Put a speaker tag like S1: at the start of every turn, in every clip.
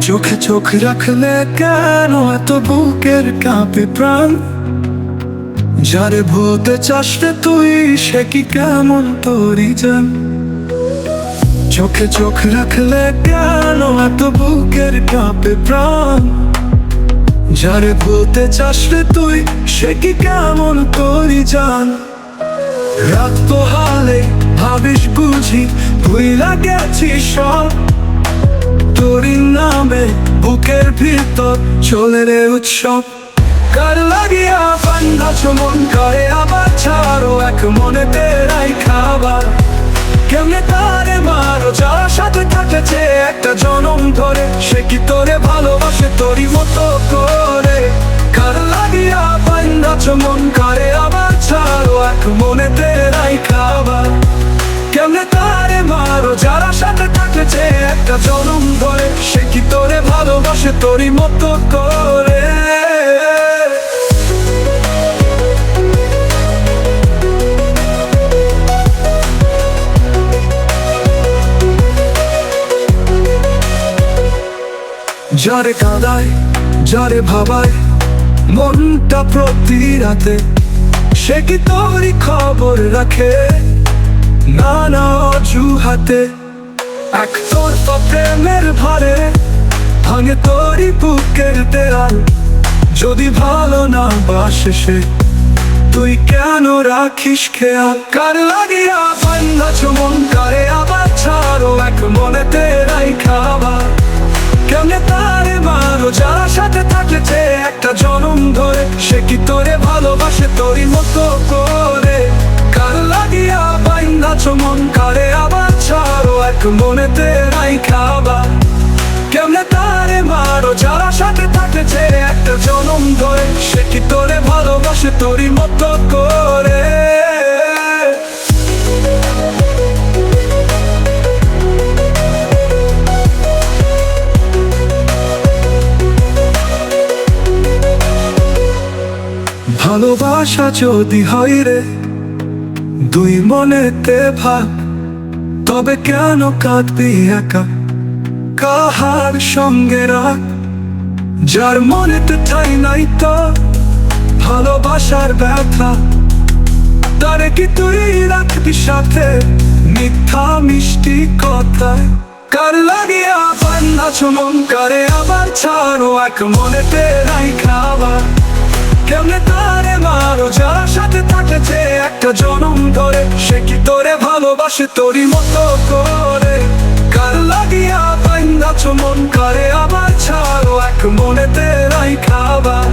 S1: চোখে চোখ রাখলে কেন এত বুকের কাঁপে প্রাণ? যারে ভুলতে চাস তুই, সে কি কেমন তোরই জান? চোখে চোখ রাখলে কেন এত বুকের কাঁপে প্রাণ? যারে ভুলতে চাস তুই, সে কি কেমন তোরই জান? রাত তো হালে ভাবিস বুঝি ভুইলা গেছি সব? তোরই নামে, বুকের ভিতর চলে রে উৎসব। কার লাগিয়া বান্ধা চমন করে আবার ছাড়ো এক মনে তেরাই খাবার। কেমনে তারে মারো, যার সাথে থাকেছে একটা জনম ধরে, সে কি তোরে ভালোবাসে তোরই মতো করে? কার লাগিয়া বান্ধা চমন করে তোরই মতো করে। যারে কাঁদায়, যারে ভাবায়, মনটা প্রতি রাতে, সে কি তোরই খবর রাখে? নানা অজুহাতে, এক তোর প্রেমের ভারে ভাঙে তোরই বুকের দেয়াল। যদি ভালো না বাসে সে, তুই কেন রাখিস খেয়াল? কার লাগিয়া বান্ধা চমন করে আবার ছাড়ো এক মনে তেরাই খাবার? কেমনে তারে মারো, যারা সাথে থাকলেছে একটা জনম ধরে, সে কি তোরে ভালোবাসে তোরই মতো করে? কার লাগিয়া বাইন্দা চমন করে আবার ছাড়ো এক মনে তেরাই খাবার? ভালোবাসে তোরই মতো করে। ভালোবাসা যদি হয় রে, দুই মনেতে ভাগ, তবে কেন কাঁদবি একা? কাহার সঙ্গে রাখ যার মনেতে ঠাই নাই তো ভালোবাসার ব্যথা। তারে কি তুই রাখবি সাথে মিথ্যা মিষ্টি কথায়? কার লাগিয়া বান্না চমন করে আবার ছাড়ো এক মনেতে নাই খাবার কেমনে তারে মারো যার সাথে থাকেছে একটা জনম ধরে? সে কি তোরে ভালোবাসে তোরই মতো করে? কার লাগিয়া বান্দা চমন করে আবার ছাড়ো এক মনে তেরাই খাবার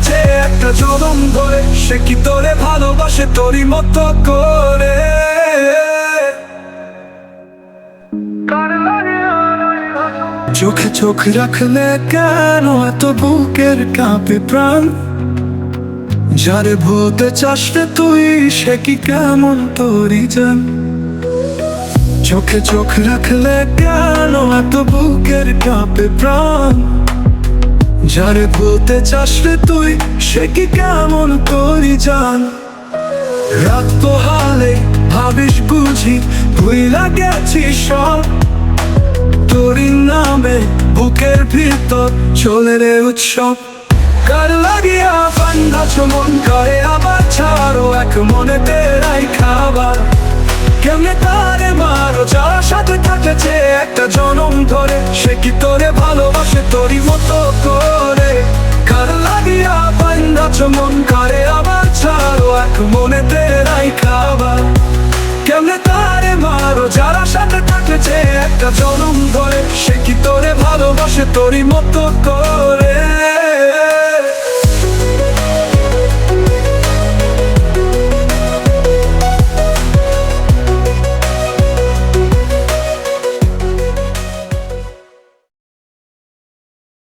S1: সাথে একটা জনম ধরে। সে কি তোরে ভালোবাসে তোরই মতো করে? চোখে চোখ রাখলে কেন এত বুকের কাঁপে প্রাণ? যারে ভুলতে চাস তুই সে কি কেমন তোরই জান? চোখে চোখ রাখলে কেন এত বুকের কাঁপে প্রাণ? যারে ভুলতে চাস রে তুই, সে কি কেমন তোরই জান? রাত পোহালে ভাবিস বুঝি ভুইলা গেছি সব। তোরই নামে বুকের ভিতর চলে রে উৎসব। কার লাগিয়া বান্ধা চমন করে আবার ছাড়ো এক মনে তেরাই খাবার। কেমনে তারে মারো? যার সাথে থাকেছে একটা জনম ধরে, সে কি তোরে ভালোবাসে তোরই মতো করে? কার লাগিয়া বান্ধা চমন করে আবার ছাড়ো? এক মনে তেরাই খাবার। কেমনে তারে মারো? যারা সাথে থাকেছে একটা জনম ধরে, সে কি তোরে ভালোবাসে তোরই মতো করে?